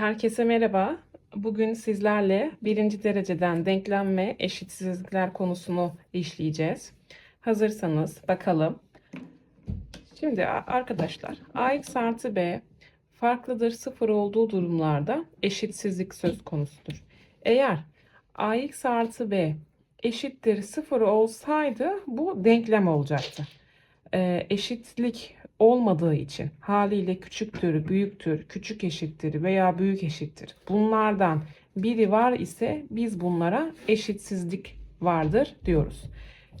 Herkese merhaba. Bugün sizlerle birinci dereceden denklem ve eşitsizlikler konusunu işleyeceğiz. Hazırsanız bakalım. Şimdi arkadaşlar ax artı b farklıdır sıfır olduğu durumlarda eşitsizlik söz konusudur. Eğer ax artı b eşittir sıfır olsaydı bu denklem olacaktı. Ee, eşitlik olmadığı için haliyle küçüktür, büyüktür, küçük eşittir veya büyük eşittir. Bunlardan biri var ise biz bunlara eşitsizlik vardır diyoruz.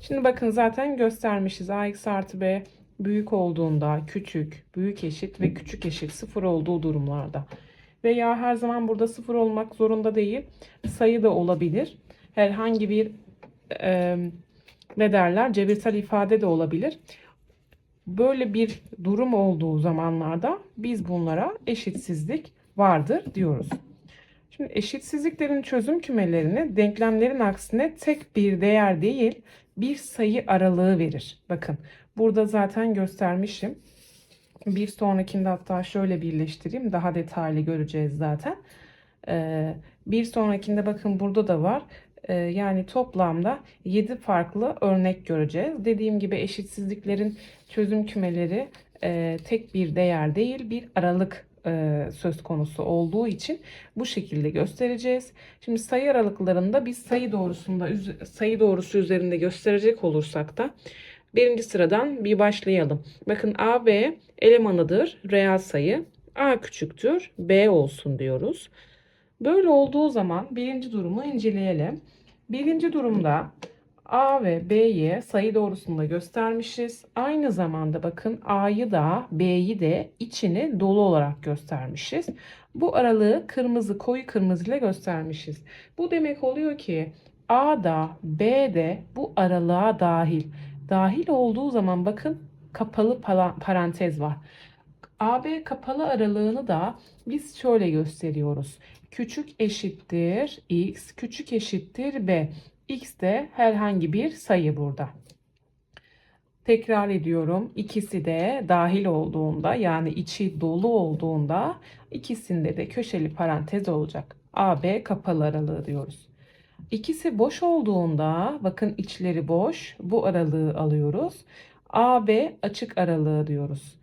Şimdi bakın zaten göstermişiz. ax artı b büyük olduğunda küçük, büyük eşit ve küçük eşit sıfır olduğu durumlarda. Veya her zaman burada sıfır olmak zorunda değil. Sayı da olabilir. Herhangi bir e, ne derler cebirsel ifade de olabilir. Böyle bir durum olduğu zamanlarda biz bunlara eşitsizlik vardır diyoruz. Şimdi eşitsizliklerin çözüm kümelerini denklemlerin aksine tek bir değer değil bir sayı aralığı verir. Bakın burada zaten göstermişim. Bir sonrakinde hatta şöyle birleştireyim. Daha detaylı göreceğiz zaten. Ee, bir sonrakinde bakın burada da var. Ee, yani toplamda 7 farklı örnek göreceğiz. Dediğim gibi eşitsizliklerin çözüm kümeleri e, tek bir değer değil bir aralık e, söz konusu olduğu için bu şekilde göstereceğiz. Şimdi sayı aralıklarında biz sayı doğrusunda sayı doğrusu üzerinde gösterecek olursak da birinci sıradan bir başlayalım. Bakın AB elemanıdır reel sayı. A küçüktür B olsun diyoruz. Böyle olduğu zaman birinci durumu inceleyelim. Birinci durumda A ve B'yi sayı doğrusunda göstermişiz. Aynı zamanda bakın A'yı da B'yi de içini dolu olarak göstermişiz. Bu aralığı kırmızı koyu kırmızı ile göstermişiz. Bu demek oluyor ki A da B de bu aralığa dahil. Dahil olduğu zaman bakın kapalı parantez var. AB kapalı aralığını da biz şöyle gösteriyoruz. Küçük eşittir x, küçük eşittir b. x de herhangi bir sayı burada. Tekrar ediyorum. İkisi de dahil olduğunda yani içi dolu olduğunda ikisinde de köşeli parantez olacak. AB kapalı aralığı diyoruz. İkisi boş olduğunda bakın içleri boş. Bu aralığı alıyoruz. AB açık aralığı diyoruz.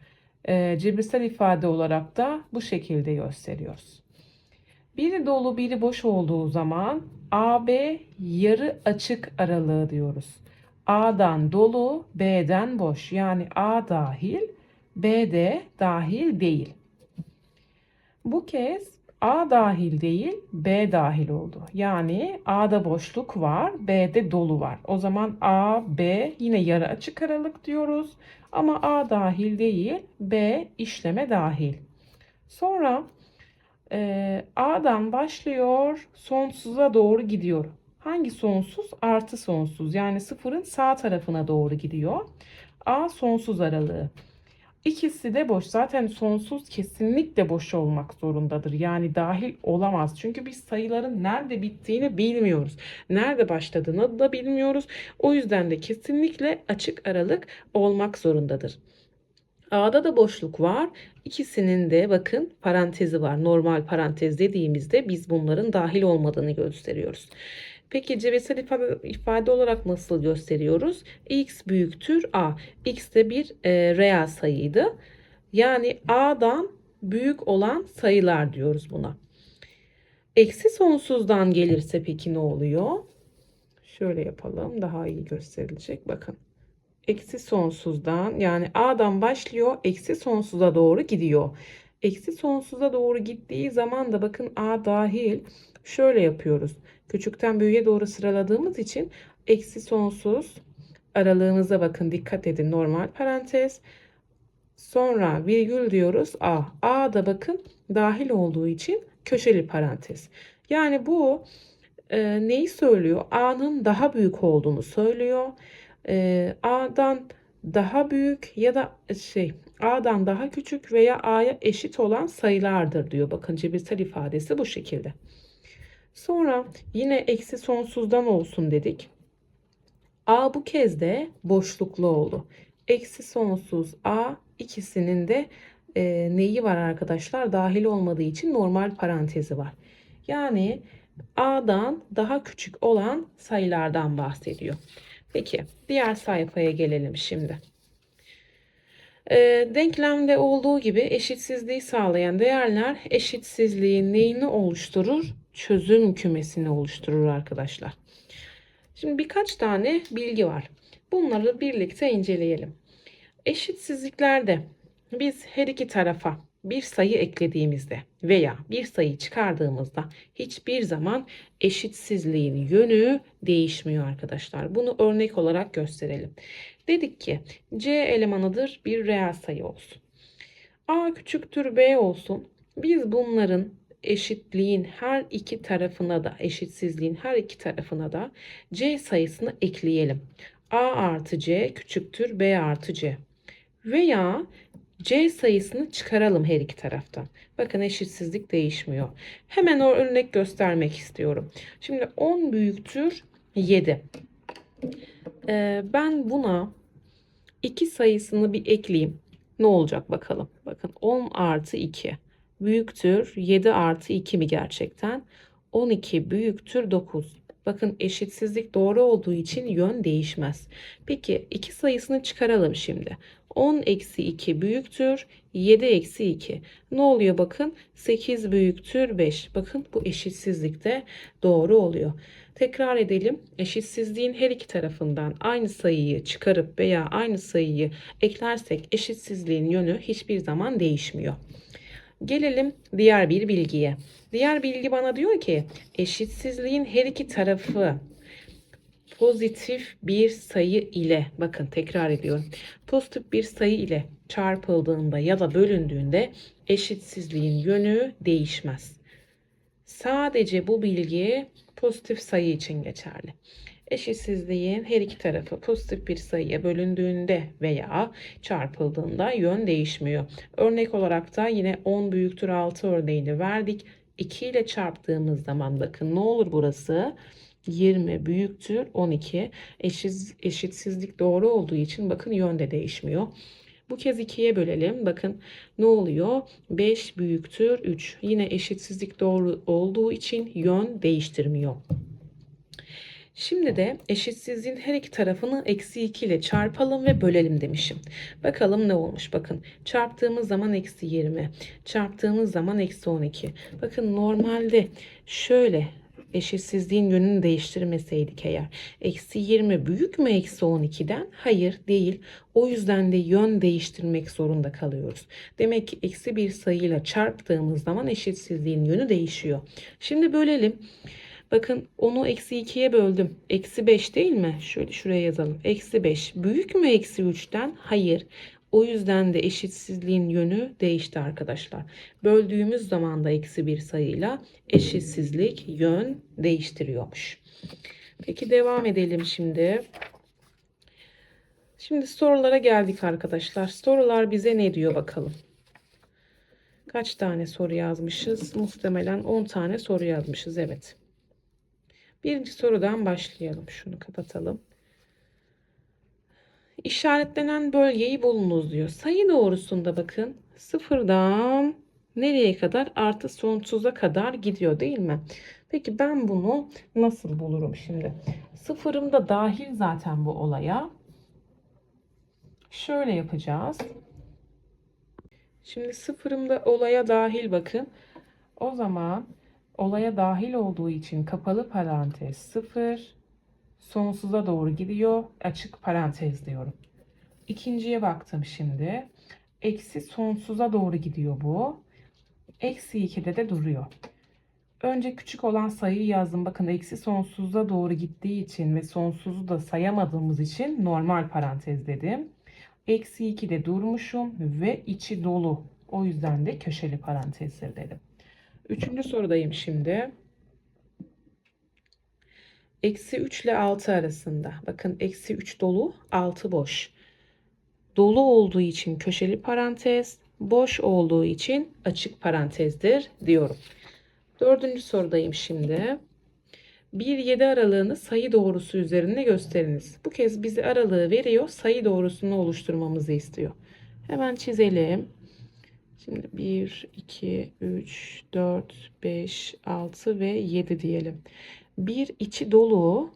Ee, cebirsel ifade olarak da bu şekilde gösteriyoruz. Biri dolu biri boş olduğu zaman AB yarı açık aralığı diyoruz. A'dan dolu, B'den boş. Yani A dahil, B de dahil değil. Bu kez A dahil değil, B dahil oldu. Yani A'da boşluk var, B'de dolu var. O zaman A, B yine yarı açık aralık diyoruz. Ama A dahil değil, B işleme dahil. Sonra e, A'dan başlıyor, sonsuza doğru gidiyor. Hangi sonsuz? Artı sonsuz. Yani sıfırın sağ tarafına doğru gidiyor. A sonsuz aralığı. İkisi de boş. Zaten sonsuz kesinlikle boş olmak zorundadır. Yani dahil olamaz. Çünkü biz sayıların nerede bittiğini bilmiyoruz. Nerede başladığını da bilmiyoruz. O yüzden de kesinlikle açık aralık olmak zorundadır. A'da da boşluk var. İkisinin de bakın parantezi var. Normal parantez dediğimizde biz bunların dahil olmadığını gösteriyoruz. Peki cebirsel ifade, ifade olarak nasıl gösteriyoruz? x büyüktür a. x de bir e, reel sayıydı. Yani a'dan büyük olan sayılar diyoruz buna. Eksi sonsuzdan gelirse peki ne oluyor? Şöyle yapalım daha iyi gösterilecek. Bakın eksi sonsuzdan yani A'dan başlıyor eksi sonsuza doğru gidiyor. Eksi sonsuza doğru gittiği zaman da bakın A dahil şöyle yapıyoruz. Küçükten büyüğe doğru sıraladığımız için eksi sonsuz aralığımıza bakın dikkat edin normal parantez. Sonra virgül diyoruz A. A da bakın dahil olduğu için köşeli parantez. Yani bu e, neyi söylüyor? A'nın daha büyük olduğunu söylüyor e, A'dan daha büyük ya da şey A'dan daha küçük veya A'ya eşit olan sayılardır diyor. Bakın cebirsel ifadesi bu şekilde. Sonra yine eksi sonsuzdan olsun dedik. A bu kez de boşluklu oldu. Eksi sonsuz A ikisinin de e, neyi var arkadaşlar? Dahil olmadığı için normal parantezi var. Yani A'dan daha küçük olan sayılardan bahsediyor. Peki diğer sayfaya gelelim şimdi. E, denklemde olduğu gibi eşitsizliği sağlayan değerler eşitsizliğin neyini oluşturur? Çözüm kümesini oluşturur arkadaşlar. Şimdi birkaç tane bilgi var. Bunları birlikte inceleyelim. Eşitsizliklerde biz her iki tarafa bir sayı eklediğimizde veya bir sayı çıkardığımızda hiçbir zaman eşitsizliğin yönü değişmiyor arkadaşlar. Bunu örnek olarak gösterelim. Dedik ki C elemanıdır bir reel sayı olsun. A küçüktür B olsun. Biz bunların eşitliğin her iki tarafına da eşitsizliğin her iki tarafına da C sayısını ekleyelim. A artı C küçüktür B artı C. Veya C sayısını çıkaralım her iki taraftan. Bakın eşitsizlik değişmiyor. Hemen o örnek göstermek istiyorum. Şimdi 10 büyüktür 7. Ee, ben buna 2 sayısını bir ekleyeyim. Ne olacak bakalım. Bakın 10 artı 2 büyüktür 7 artı 2 mi gerçekten? 12 büyüktür 9. Bakın eşitsizlik doğru olduğu için yön değişmez. Peki 2 sayısını çıkaralım şimdi. 10 eksi 2 büyüktür 7 eksi 2. Ne oluyor bakın 8 büyüktür 5. Bakın bu eşitsizlikte doğru oluyor. Tekrar edelim. Eşitsizliğin her iki tarafından aynı sayıyı çıkarıp veya aynı sayıyı eklersek eşitsizliğin yönü hiçbir zaman değişmiyor. Gelelim diğer bir bilgiye. Diğer bilgi bana diyor ki eşitsizliğin her iki tarafı pozitif bir sayı ile bakın tekrar ediyorum. Pozitif bir sayı ile çarpıldığında ya da bölündüğünde eşitsizliğin yönü değişmez. Sadece bu bilgi pozitif sayı için geçerli. Eşitsizliğin her iki tarafı pozitif bir sayıya bölündüğünde veya çarpıldığında yön değişmiyor. Örnek olarak da yine 10 büyüktür 6 örneğini verdik. 2 ile çarptığımız zaman bakın ne olur burası? 20 büyüktür 12. Eşiz, eşitsizlik doğru olduğu için bakın yön de değişmiyor. Bu kez 2'ye bölelim. Bakın ne oluyor? 5 büyüktür 3. Yine eşitsizlik doğru olduğu için yön değiştirmiyor. Şimdi de eşitsizliğin her iki tarafını eksi 2 ile çarpalım ve bölelim demişim. Bakalım ne olmuş? Bakın çarptığımız zaman eksi 20. Çarptığımız zaman eksi 12. Bakın normalde şöyle eşitsizliğin yönünü değiştirmeseydik eğer. Eksi 20 büyük mü eksi 12'den? Hayır değil. O yüzden de yön değiştirmek zorunda kalıyoruz. Demek ki eksi bir sayıyla çarptığımız zaman eşitsizliğin yönü değişiyor. Şimdi bölelim. Bakın onu eksi 2'ye böldüm. Eksi 5 değil mi? Şöyle şuraya yazalım. Eksi 5 büyük mü eksi 3'ten? Hayır. O yüzden de eşitsizliğin yönü değişti arkadaşlar. Böldüğümüz zaman da eksi bir sayıyla eşitsizlik yön değiştiriyormuş. Peki devam edelim şimdi. Şimdi sorulara geldik arkadaşlar. Sorular bize ne diyor bakalım. Kaç tane soru yazmışız? Muhtemelen 10 tane soru yazmışız. Evet. Birinci sorudan başlayalım. Şunu kapatalım. İşaretlenen bölgeyi bulunuz diyor. Sayı doğrusunda bakın sıfırdan nereye kadar artı sonsuza kadar gidiyor değil mi? Peki ben bunu nasıl bulurum şimdi? Sıfırım da dahil zaten bu olaya. Şöyle yapacağız. Şimdi sıfırım da olaya dahil bakın. O zaman olaya dahil olduğu için kapalı parantez 0 sonsuza doğru gidiyor. Açık parantez diyorum. İkinciye baktım şimdi. Eksi sonsuza doğru gidiyor bu. Eksi 2'de de duruyor. Önce küçük olan sayıyı yazdım. Bakın eksi sonsuza doğru gittiği için ve sonsuzu da sayamadığımız için normal parantez dedim. Eksi 2'de durmuşum ve içi dolu. O yüzden de köşeli parantezdir dedim. Üçüncü sorudayım şimdi. Eksi 3 ile 6 arasında. Bakın eksi 3 dolu, 6 boş. Dolu olduğu için köşeli parantez, boş olduğu için açık parantezdir diyorum. Dördüncü sorudayım şimdi. 1-7 aralığını sayı doğrusu üzerinde gösteriniz. Bu kez bize aralığı veriyor. Sayı doğrusunu oluşturmamızı istiyor. Hemen çizelim. Şimdi 1, 2, 3, 4, 5, 6 ve 7 diyelim. Bir içi dolu,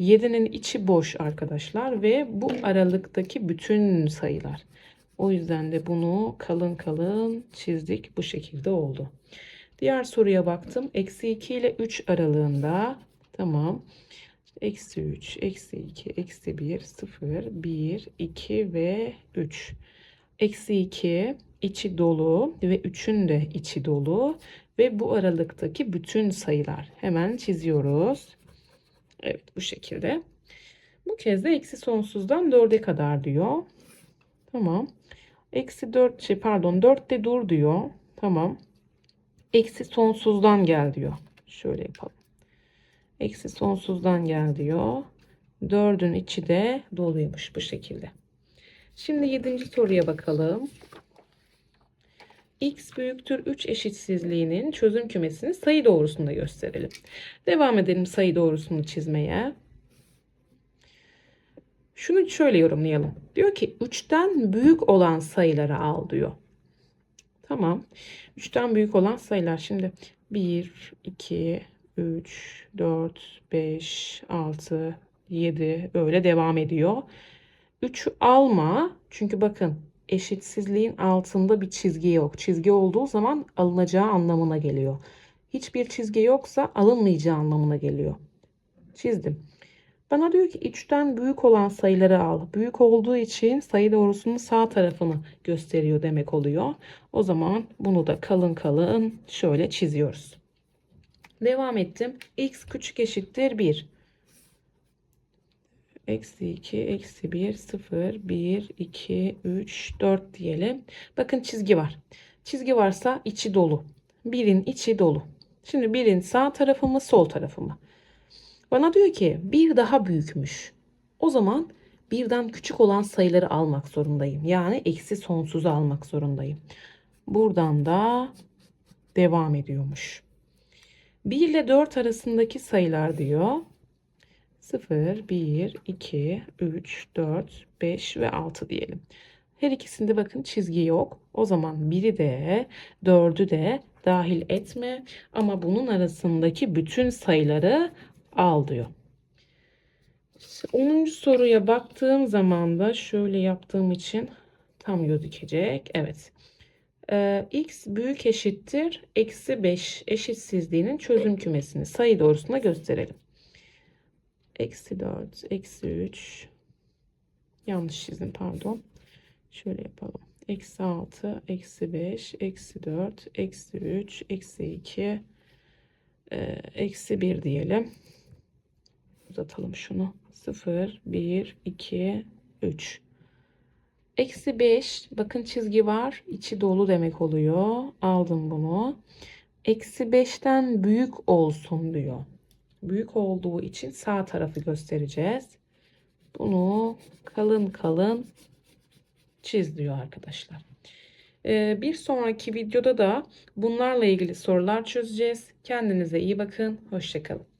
7'nin içi boş arkadaşlar ve bu aralıktaki bütün sayılar. O yüzden de bunu kalın kalın çizdik. Bu şekilde oldu. Diğer soruya baktım. Eksi 2 ile 3 aralığında. Tamam. Eksi 3, eksi 2, eksi 1, 0, 1, 2 ve 3. Eksi 2 içi dolu ve 3'ün de içi dolu ve bu aralıktaki bütün sayılar. Hemen çiziyoruz. Evet bu şekilde. Bu kez de eksi sonsuzdan 4'e kadar diyor. Tamam. Eksi 4 şey pardon 4'te dur diyor. Tamam. Eksi sonsuzdan gel diyor. Şöyle yapalım. Eksi sonsuzdan gel diyor. 4'ün içi de doluymuş bu şekilde. Şimdi 7. soruya bakalım. X büyüktür 3 eşitsizliğinin çözüm kümesini sayı doğrusunda gösterelim. Devam edelim sayı doğrusunu çizmeye. Şunu şöyle yorumlayalım. Diyor ki 3'ten büyük olan sayıları al diyor. Tamam. 3'ten büyük olan sayılar şimdi 1, 2, 3, 4, 5, 6, 7 böyle devam ediyor. 3'ü alma. Çünkü bakın eşitsizliğin altında bir çizgi yok. Çizgi olduğu zaman alınacağı anlamına geliyor. Hiçbir çizgi yoksa alınmayacağı anlamına geliyor. Çizdim. Bana diyor ki 3'ten büyük olan sayıları al. Büyük olduğu için sayı doğrusunun sağ tarafını gösteriyor demek oluyor. O zaman bunu da kalın kalın şöyle çiziyoruz. Devam ettim. x küçük eşittir 1. Eksi 2, eksi 1, 0, 1, 2, 3, 4 diyelim. Bakın çizgi var. Çizgi varsa içi dolu. Birin içi dolu. Şimdi birin sağ tarafı mı sol tarafı mı? Bana diyor ki bir daha büyükmüş. O zaman birden küçük olan sayıları almak zorundayım. Yani eksi sonsuzu almak zorundayım. Buradan da devam ediyormuş. 1 ile 4 arasındaki sayılar diyor. 0, 1, 2, 3, 4, 5 ve 6 diyelim. Her ikisinde bakın çizgi yok. O zaman biri de 4'ü de dahil etme ama bunun arasındaki bütün sayıları al diyor. 10. soruya baktığım zaman da şöyle yaptığım için tam gözükecek. Evet. Ee, x büyük eşittir eksi 5 eşitsizliğinin çözüm kümesini sayı doğrusuna gösterelim. Eksi 4, eksi 3. Yanlış çizdim pardon. Şöyle yapalım. Eksi 6, eksi 5, eksi 4, eksi 3, eksi 2, e, eksi 1 diyelim. Uzatalım şunu. 0, 1, 2, 3. Eksi 5. Bakın çizgi var. içi dolu demek oluyor. Aldım bunu. Eksi 5'ten büyük olsun diyor. Büyük olduğu için sağ tarafı göstereceğiz. Bunu kalın kalın çiz diyor arkadaşlar. Ee, bir sonraki videoda da bunlarla ilgili sorular çözeceğiz. Kendinize iyi bakın. Hoşçakalın.